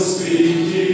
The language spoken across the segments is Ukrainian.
nos.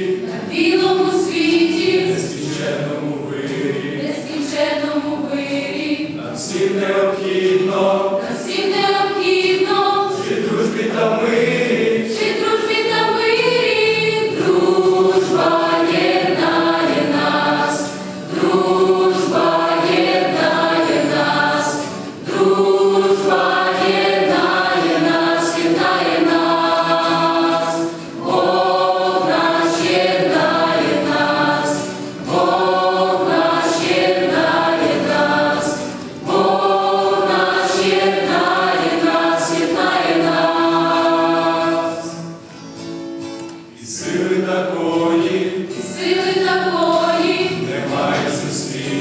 Сили такої, сили такої немає суспільства.